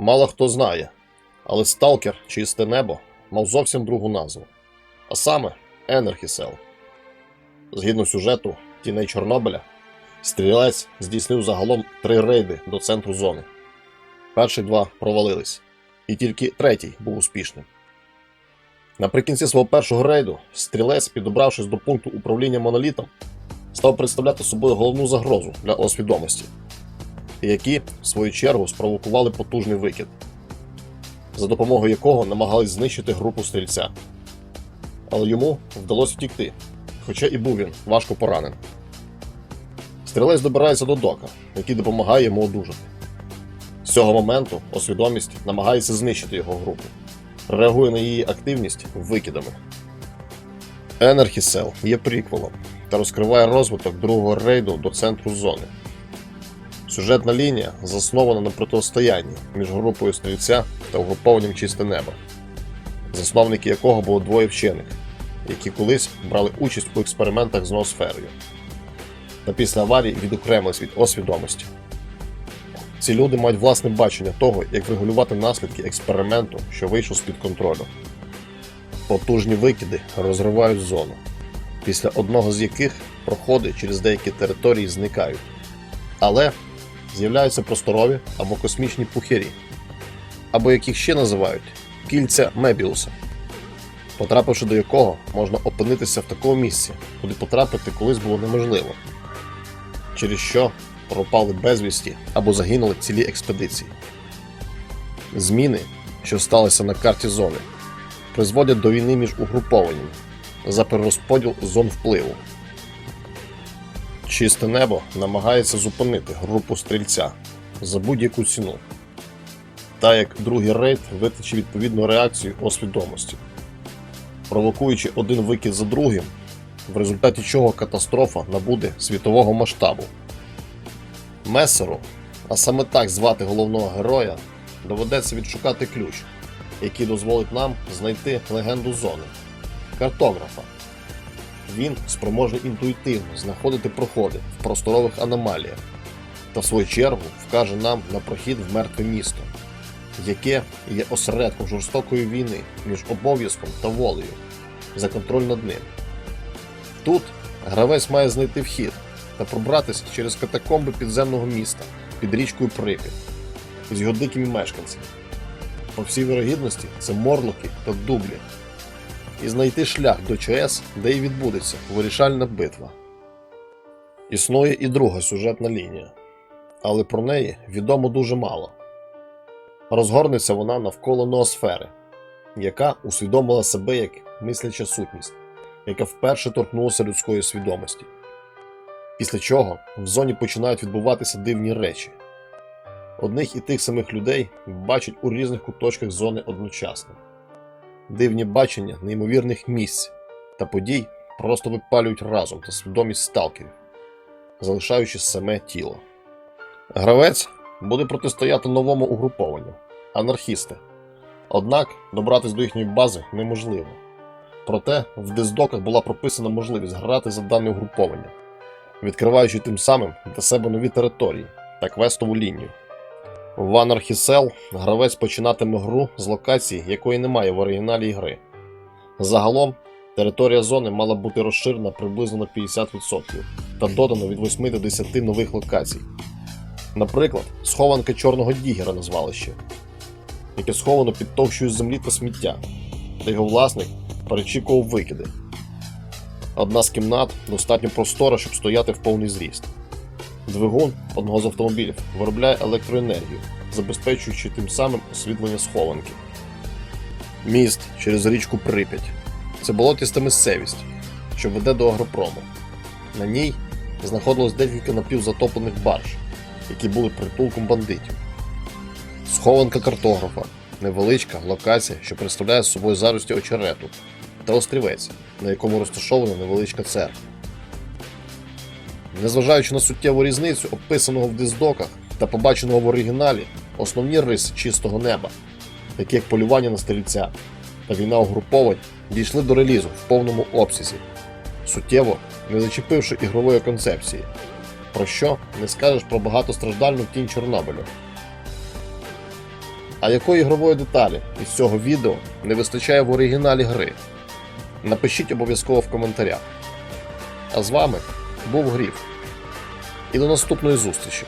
Мало хто знає, але Сталкер Чисте небо мав зовсім другу назву, а саме Енерхісел. Згідно сюжету Тіней Чорнобиля, стрілець здійснив загалом три рейди до центру зони. Перші два провалились, і тільки третій був успішним. Наприкінці свого першого рейду стрілець, підобравшись до пункту управління монолітом, став представляти собою головну загрозу для освідомості, які, в свою чергу, спровокували потужний викид, за допомогою якого намагались знищити групу стрільця. Але йому вдалося втікти, хоча і був він важко поранений. Стрілець добирається до дока, який допомагає йому одужати. З цього моменту освідомість намагається знищити його групу, реагує на її активність викидами. Енерхісел є приквелом та розкриває розвиток другого рейду до центру зони. Сюжетна лінія заснована на протистоянні між групою стрільця та угрупованням Чисте небо, засновники якого було двоє вчених, які колись брали участь у експериментах з ноосферою, та після аварії відокремились від освідомості. Ці люди мають власне бачення того, як врегулювати наслідки експерименту, що вийшов з-під контролю. Потужні викиди розривають зону, після одного з яких проходи через деякі території зникають. Але з'являються просторові або космічні пухирі, або як їх ще називають кільця Мебіуса, потрапивши до якого можна опинитися в такому місці, куди потрапити колись було неможливо, через що пропали безвісті або загинули цілі експедиції. Зміни, що сталися на карті зони, призводять до війни між угрупованнями за перерозподіл зон впливу. Чисте небо намагається зупинити групу стрільця за будь-яку ціну, та як другий рейд витиче відповідну реакцію освідомості, провокуючи один викид за другим, в результаті чого катастрофа набуде світового масштабу. Месеру, а саме так звати головного героя, доведеться відшукати ключ, який дозволить нам знайти легенду зони картографа. Він спроможний інтуїтивно знаходити проходи в просторових аномаліях та в свою чергу вкаже нам на прохід в мертве місто, яке є осередком жорстокої війни між обов'язком та волею за контроль над ним. Тут гравець має знайти вхід та пробратися через катакомби підземного міста під річкою Прип'ять з його дикими мешканцями. По всій вірогідності це морлоки та дублі, і знайти шлях до ЧС, де і відбудеться вирішальна битва. Існує і друга сюжетна лінія, але про неї відомо дуже мало. Розгорнеться вона навколо ноосфери, яка усвідомила себе як мисляча сутність, яка вперше торкнулася людської свідомості. Після чого в зоні починають відбуватися дивні речі. Одних і тих самих людей бачать у різних куточках зони одночасно. Дивні бачення неймовірних місць та подій просто випалюють разом та свідомість сталкерів, залишаючи саме тіло. Гравець буде протистояти новому угрупованню анархісти. Однак добратись до їхньої бази неможливо. Проте в диздоках була прописана можливість грати за дане угруповання, відкриваючи тим самим для себе нові території та квестову лінію. В Anarchy Cell гравець починатиме гру з локації, якої немає в оригіналі гри. Загалом, територія зони мала бути розширена приблизно на 50% та додано від 8 до 10 нових локацій. Наприклад, схованка чорного дігера на звалищі, яке сховано під товщою землі та сміття, та його власник перечікував викиди. Одна з кімнат достатньо простора, щоб стояти в повний зріст. Двигун одного з автомобілів виробляє електроенергію, забезпечуючи тим самим освітлення схованки. Міст через річку Прип'ять це болотіста місцевість, що веде до агропрому. На ній знаходилось декілька напівзатоплених барж, які були притулком бандитів. Схованка картографа невеличка локація, що представляє собою зарості очерету, та острівець, на якому розташована невеличка церква. Незважаючи на суттєву різницю, описаного в диздоках та побаченого в оригіналі, основні риси чистого неба, такі як полювання на стрільця та війна угруповань, дійшли до релізу в повному обсязі, суттєво не зачепивши ігрової концепції, про що не скажеш про багатостраждальну тінь Чорнобилю. А якої ігрової деталі із цього відео не вистачає в оригіналі гри? Напишіть обов'язково в коментарях. А з вами був Гріф. І до наступної зустрічі!